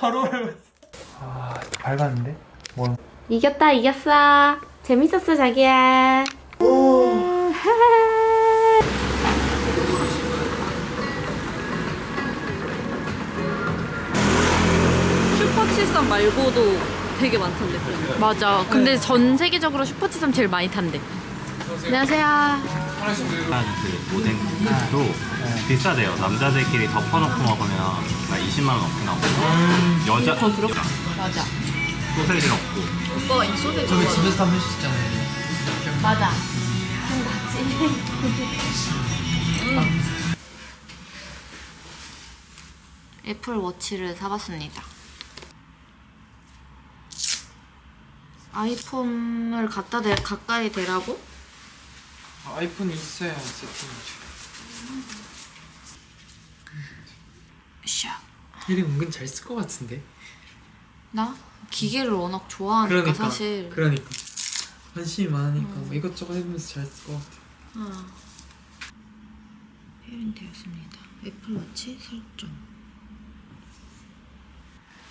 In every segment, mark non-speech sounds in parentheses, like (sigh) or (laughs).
바로 밟았어 아 밟았는데? 뭐 이겼다 이겼어. 재밌었어 자기야. (laughs) 음, 슈퍼73 말고도 되게 많던데. 맞아. 근데 전 세계적으로 슈퍼치삼 제일 많이 탄대. 안녕하세요. 한그 오뎅도 비싸대요. 남자들끼리 덮어놓고 먹으면 한 20만 원 넘게 나오고 여자 더 그렇 맞아. 소세지 넣고 오빠 이 소세지 저기 좋아해. 집에서 한번 해주셨잖아요 맞아. 애플 워치를 사봤습니다. 아이폰을 갖다 대, 가까이 대라고? 아이폰이 있어야 세팅이죠 샤. 얘를 은근 잘 쓸 것 같은데 나 기계를 워낙 좋아하니까 그러니까 사실. 그러니까 관심이 많으니까 뭐 이것저것 해보면서 잘 쓸 것 같아 어. 할인되었습니다. 애플워치 설정.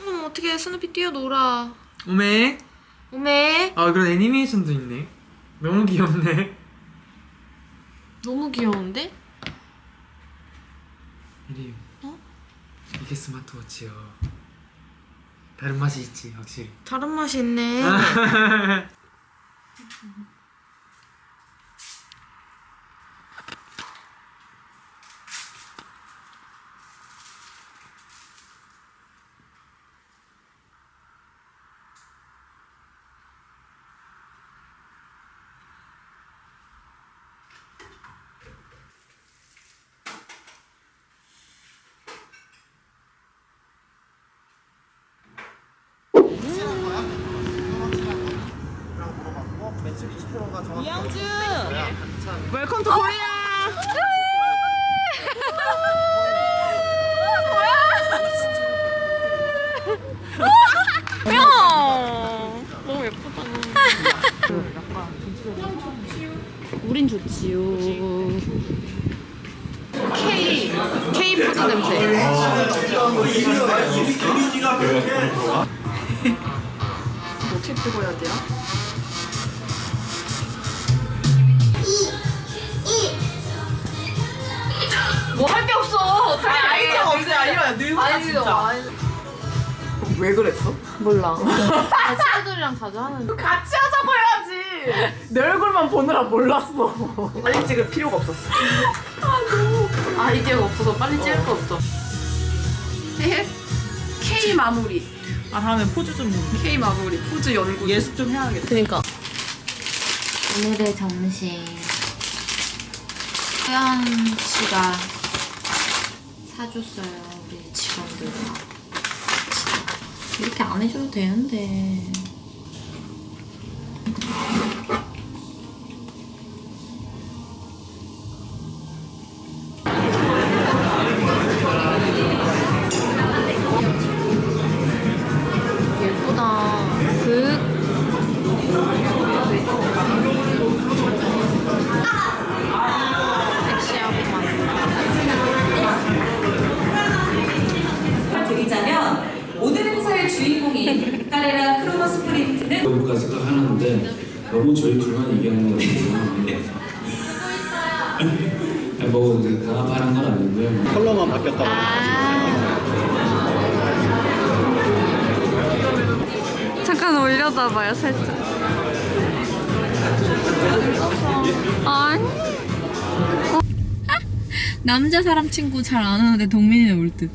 음 어떻게 스누피 뛰어놀아. 오메 오메 아 그런 애니메이션도 있네 너무 귀엽네 너무 귀여운데? 이리 어? 이게 스마트워치요 다른 맛이 있지 확실히 다른 맛이 있네. (laughs) 이양주. 웰컴 투 코리아 뭐야? 너무 예쁘다. 우린 좋지요. K K 푸드 냄새. 어떻게 찍어야 돼요? 늙어 진짜. 왜 그랬어? 몰라. (laughs) 아, 친구들이랑 자주 하는데. 같이 하자고 해야지. 내 얼굴만 보느라 몰랐어. 빨리 찍을 필요가 없었어. 아이디어가 없어서 빨리 찍을 거 없어. K 마무리. 아 다음에 포즈 좀 K 마무리. 포즈 연구. 예습 좀 해야겠다. 그니까. 오늘의 점심. 태연 씨가 사줬어요. 직원들과. 이렇게 안 해줘도 되는데. 올려다봐요 살짝 아니 어? 남자 사람 친구 잘 안 오는데 동민이는 올 듯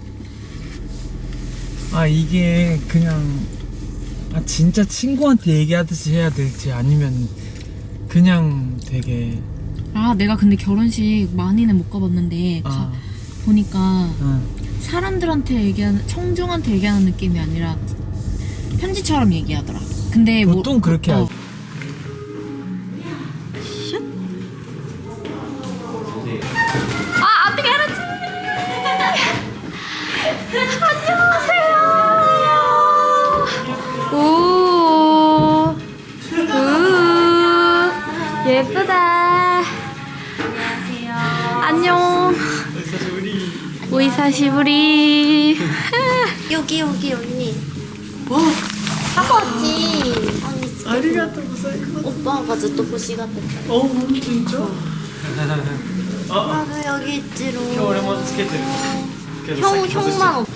아 이게 그냥 아 진짜 친구한테 얘기하듯이 해야 될지 아니면 그냥 되게 아, 내가 근데 결혼식 많이는 못 가봤는데 가- 아 보니까 응. 사람들한테 얘기하는 청중한테 얘기하는 느낌이 아니라 편지처럼 얘기하더라. 근데 뭐- 보통 그렇게 어. 하지. 아 어떻게 안녕하세요. 오, 우, 예쁘다. 안녕. 오이사시부리. 여기 여기 언니. 뭐? 한 거지. 다리가 또 무사히 오빠 가제또 호시가토 어 진짜? 어. 오빠가 여기 있지로 형 형만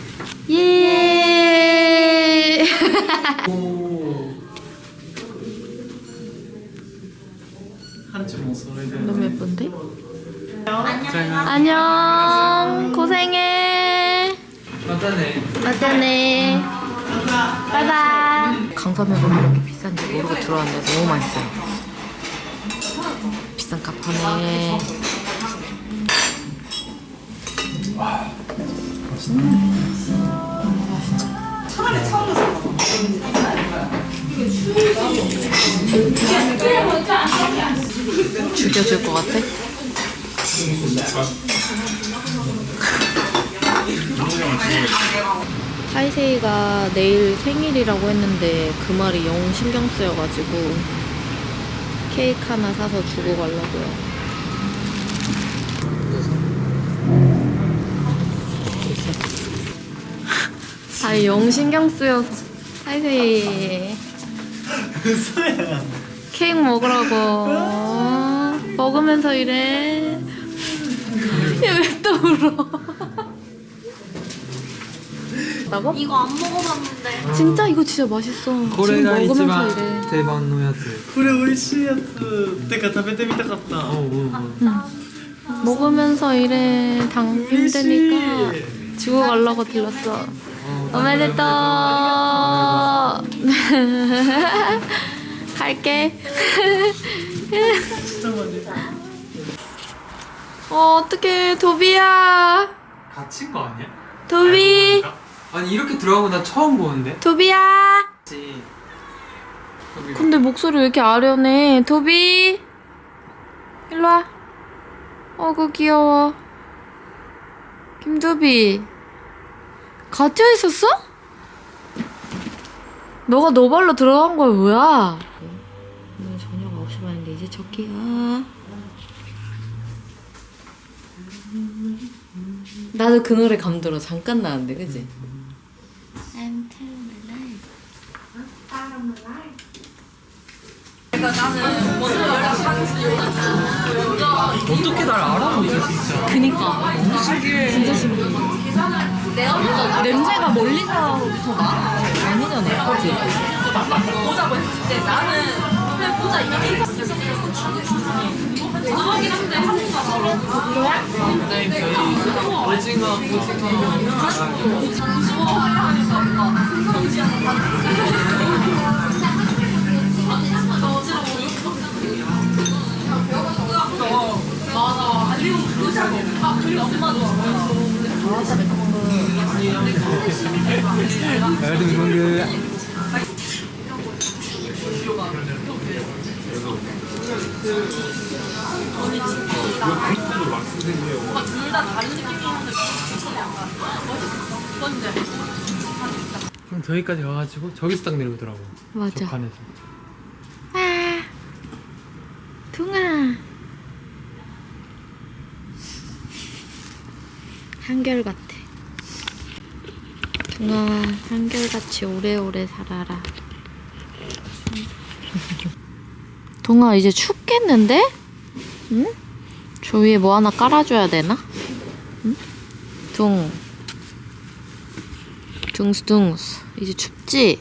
예. 너무 예쁜데? 안녕. 고생해. 맞다네? 맞다네. 바이바이. 강서면도 그렇게 비싼지 모르고 들어왔는데 너무 맛있어요. 비싼 값하네. 죽여줄 것 같아? (laughs) 타이세이가 내일 생일이라고 했는데 그 말이 영 신경 쓰여가지고 케이크 하나 사서 주고 가려고요. (laughs) 아니 영 신경 쓰여서. 타이세이. 케이크 먹으라고. 먹으면서 이래 얘 왜 또 울어 라고? 이거 안 먹어봤는데. 진짜 이거 진짜 맛있어 これが一 지금 番 먹으면서 이래 定番のやつこれ美味しいやつてか食べてみたかったうんうんうん 먹으면서 이래 당 힘드니까 주고 가려고 들렀어 오메데또 (laughs) 갈게 어 어떡해 도비야 갇힌 거 아니야? 도비 아니 이렇게 들어간 거나 처음 보는데? 도비야! 그치 근데 목소리 왜 이렇게 아련해? 도비! 일로 와. 어구 귀여워. 김도비. 갇혀 있었어? 너가 너 발로 들어간 거야 뭐야? 오늘 저녁 9시 반인데 이제 저기야. 나도 그 노래 감들어 잠깐 나는데 그지? 어떻게 날 알아보지 진짜 그니까 너무 신기해 진짜 신기해 냄새가 멀리서부터 나? 아니잖아 그치? 오징어 오징어 이건 그럼 저기까지 가가지고 저기서 딱 내려오더라고. 맞아. 저 칸에서. 아, 둥아. 한결같아. 둥아, 한결같이 오래오래 살아라. (laughs) 둥아, 이제 춥겠는데? 응? 저 위에 뭐 하나 깔아줘야 되나? 응? 둥. 둥스 둥스. 이제 춥지?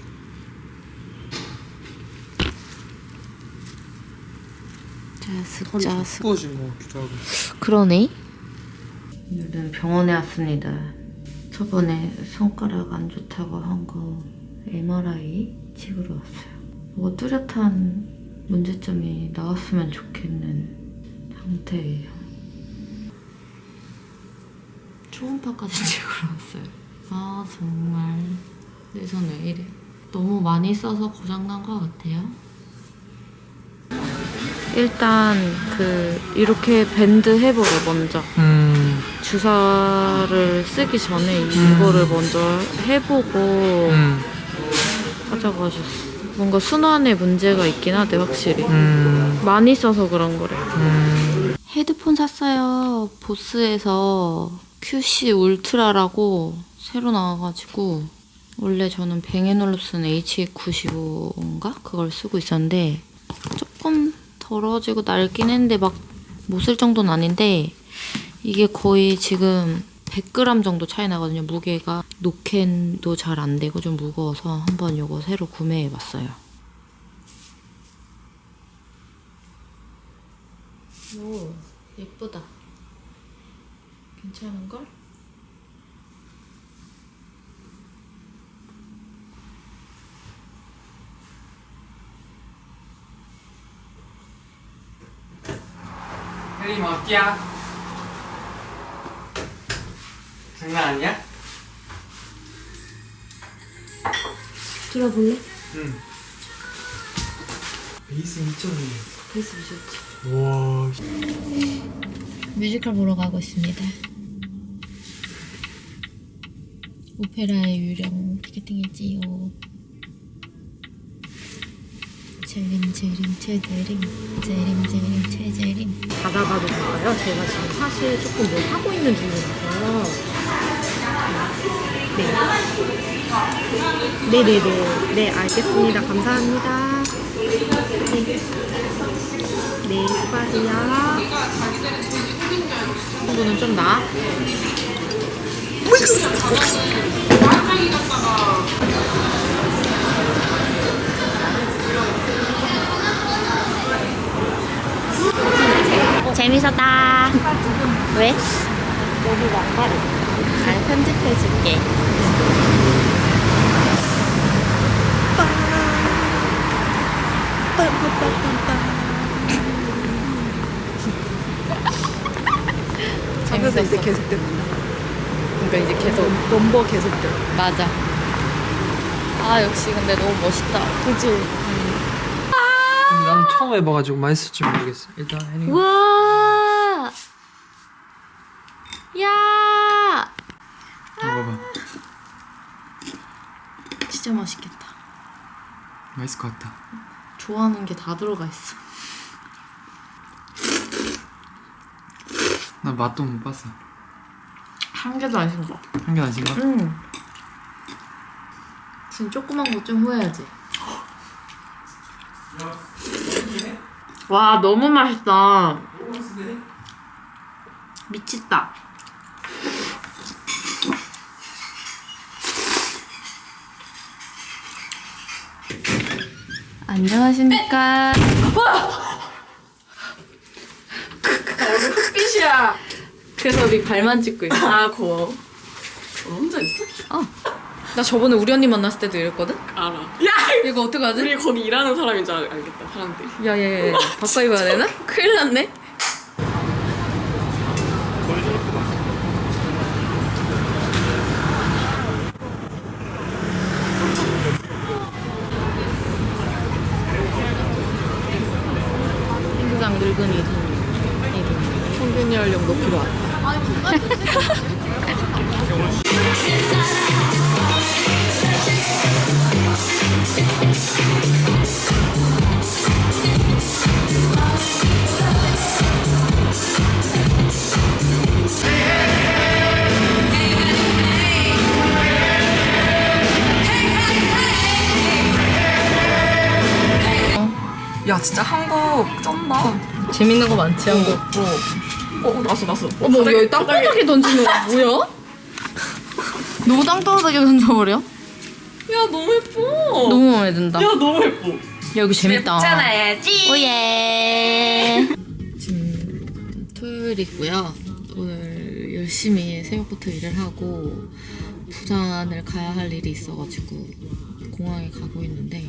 같기도 하고 그러네 오늘은 병원에 왔습니다. 저번에 손가락 안 좋다고 한 거 MRI 찍으러 왔어요. 뭐가 뚜렷한 문제점이 나왔으면 좋겠는 상태예요. 초음파까지 (laughs) 찍으러 왔어요. 아 정말. 내 손 왜 이래. 너무 많이 써서 고장난 것 같아요. 일단 그 이렇게 밴드 해보래 먼저. 음, 주사를 쓰기 전에 이거를 먼저 해보고 음. 하자고 하셨어 뭔가 순환에 문제가 있긴 하대 확실히. 음, 많이 써서 그런 거래. 음. 헤드폰 샀어요. 보스에서 QC 울트라라고 새로 나와가지고 원래 저는 뱅앤올uf슨 H95인가 그걸 쓰고 있었는데 조금 더러워지고 낡긴 했는데 막 못 쓸 정도는 아닌데 이게 거의 지금 100g 정도 차이 나거든요. 무게가 노캔도 잘 안 되고 좀 무거워서 한번 이거 새로 구매해 봤어요. 오 예쁘다. 괜찮은걸? 혜림 어디야? 장난 아니야? 들어볼래? 응. 베이스 미쳤네. 베이스 미쳤지. 와. 뮤지컬 보러 가고 있습니다. 오페라의 유령 티켓팅했지요. 재림 재림 최재림 재림 재림 최재림 받아봐도 될까요? 제가 지금 사실 조금 뭘 하고 있는 중이라서. 네. 네네네. 네, 알겠습니다. 감사합니다. 네. 네, 수고하세요. 친구는 좀 나아? 재밌었다. 왜? 여기 막말이. 아, 편집해줄게. (laughs) 하면서 이제 계속 된다. 그러니까 이제 계속 넘버 계속 돼. 맞아. 아 역시 근데 너무 멋있다. 그치? 나는 처음 해봐가지고 맛있을지 모르겠어. 일단 혜림. 우와. 야. 먹어봐. 진짜 맛있겠다. 맛있을 것 같다. 좋아하는 게 다 들어가 있어. 나 맛도 못 봤어. 한 개도 안 싱거. 한 개도 안 신가? 응. 지금 조그만 거좀 후회하지. 와 너무 맛있다. 미쳤다. 안녕하십니까. 햇빛이야. 그래서 우리 발만 찍고 있어. 아, 고마워. 너 혼자 있어? 나 저번에 우리 언니 만났을 때도 이랬거든? 알아. 야! 이거 어떡하지? 우리 거기 일하는 사람인 줄 알- 알겠다, 사람들이. 야야야 바꿔 입어야 되나? 큰일 났네 야, 진짜 한국 쩐다. 재밌는 거 많지 한국 어, 났어, 났어. 어머 야 땅바닥에 던지는 거 뭐야? (laughs) 너무 땅바닥에 던져버려? 야, 너무 예뻐. 너무 마음에 든다 야, 너무 예뻐. 야 여기 재밌다 잖아야지. 오예 (laughs) 지금 토요일이고요. 오늘 열심히 새벽부터 일을 하고 부산을 가야 할 일이 있어가지고 공항에 가고 있는데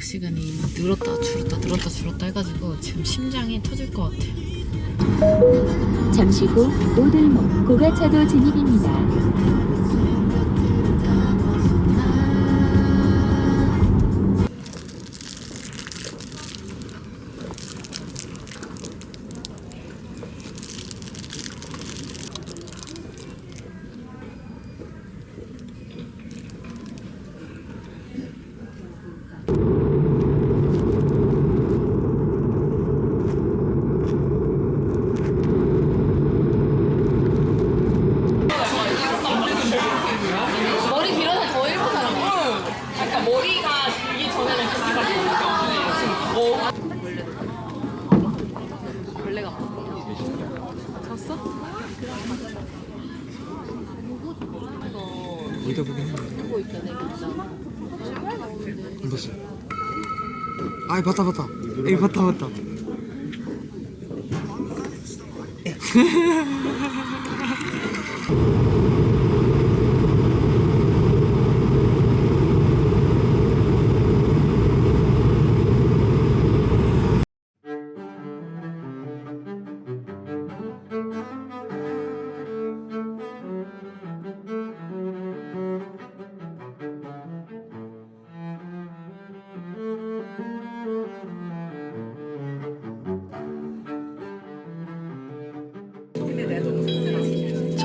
도착 시간이 막 늘었다 줄었다 늘었다 줄었다 해가지고 지금 심장이 터질 것 같아요. 잠시 후 오들목 고가차도 진입입니다. 졌어? 이거 보긴 했는데 안 봤어 아 봤다 봤다 에이 봤다 봤다 (laughs)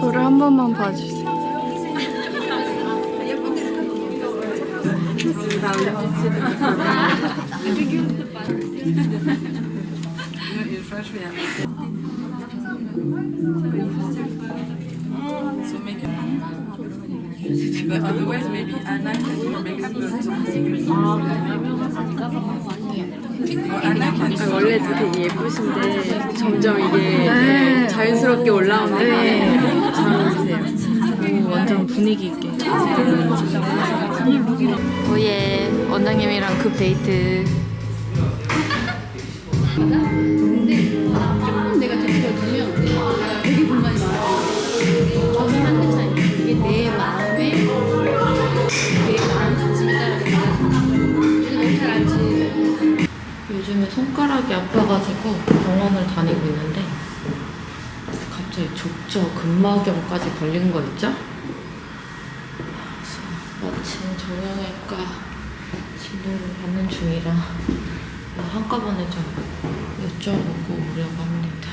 저를 한 번만 봐주세요. 원래 되게 예쁘신데 점점 이게 자연스럽게 올라오는데 잘 어울리세요. 완전 분위기 있게. 오예 원장님이랑 급 데이트. 내가 들어주면 되게 불만이 많아요. 저는 한끗 차이. 이게 내 마음에 내 마음 가짐에 따라 달라요. 너무 잘 알지. 요즘에 손가락이 아파가지고 병원을 다니고 있는데 갑자기 족저 근막염까지 걸린 거 있죠? 마침 정형외과 진료를 받는 중이라 한꺼번에 좀 여쭤보고 오려고 합니다.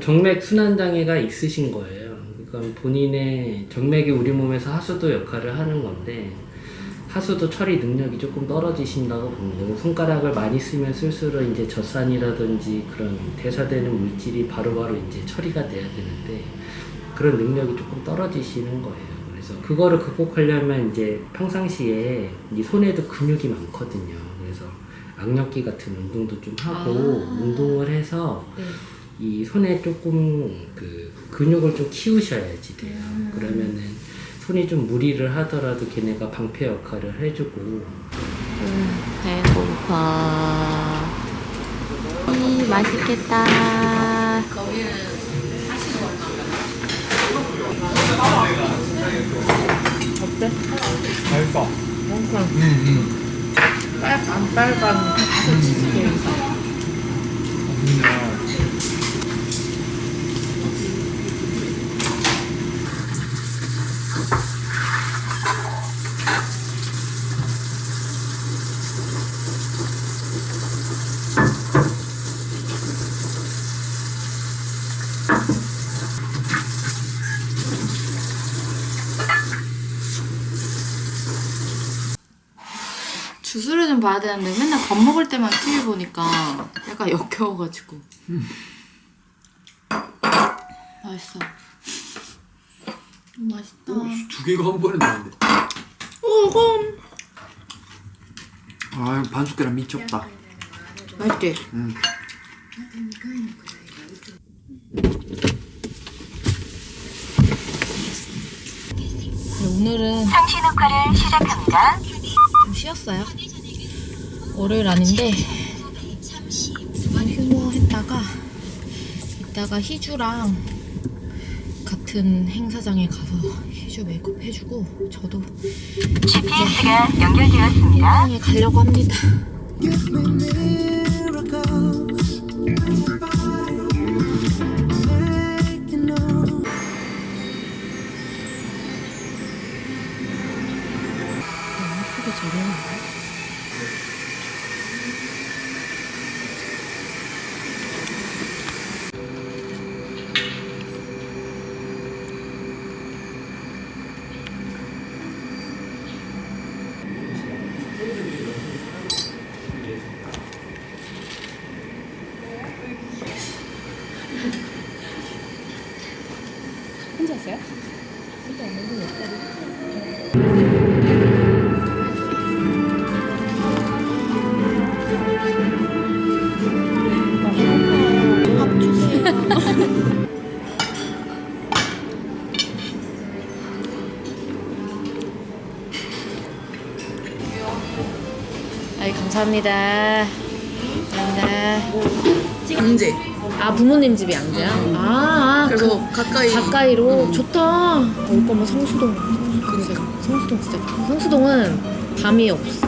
정맥 순환 장애가 있으신 거예요. 그러니까 본인의 정맥이 우리 몸에서 하수도 역할을 하는 건데 하수도 처리 능력이 조금 떨어지신다고 봅니다. 손가락을 많이 쓰면 쓸수록 이제 젖산이라든지 그런 대사되는 물질이 바로 바로 이제 처리가 돼야 되는데 그런 능력이 조금 떨어지시는 거예요. 그래서 그거를 극복하려면 이제 평상시에 이 손에도 근육이 많거든요. 그래서 악력기 같은 운동도 좀 하고 운동을 해서 네. 이 손에 조금 그 근육을 좀 키우셔야지 돼요. 그러면은 손이 좀 무리를 하더라도 걔네가 방패 역할을 해주고 배고파. 이 맛있겠다. 맛있다. 응 응. 빨간 빨간 치즈케이크. 주스를 좀 봐야 되는데 맨날 밥 먹을 때만 TV 보니까 약간 역겨워가지고. 맛있어. 맛있다. 두 개가 한 번에 나왔네. 오금. 아 이거 반숙계란 미쳤다. 맛있지? 응. 네, 오늘은 상시 녹화를 시작합니다. 좀 쉬었어요. 월요일 아닌데 휴무 했다가 이따가 희주랑 같은 행사장에 가서 희주 메이크업 해주고 저도 GPS가 연결되었습니다. 일상에 가려고 합니다. 찾으셨어요? 아이 감사합니다. 감사합니다. 아, 언제? 아 부모님 집이 양재야? 아, 아 그래서 가까이. 가까이로 좋다. 올 거면 성수동. 그러니까 성수동 진짜. 성수동은 밤이 없어.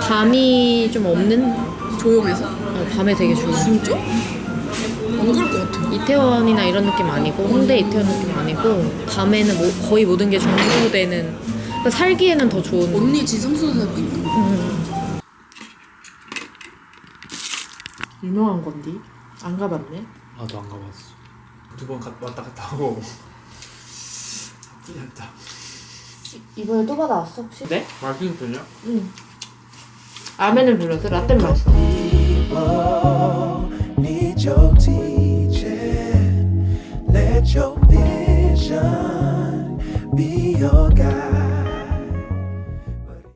밤이 좀 없는. 조용해서? 어, 밤에 되게 좋아. 진짜? 안 그럴 것 같아. 이태원이나 이런 느낌 아니고 홍대 이태원 느낌 아니고 밤에는 뭐, 거의 모든 게 종료되는. 그러니까 살기에는 더 좋은. 언니 지 성수동 살고 있는 음. 유명한 건디? 안 가봤네. 나도 안 가봤어. 두 번 왔다 갔다 하고 나쁘지 않다. 이번에 또 받아왔어 혹시? 네? 맛있는 편이야? 라멘을 불렀어? 라떼 맛있어. need your teaching. Let your vision be your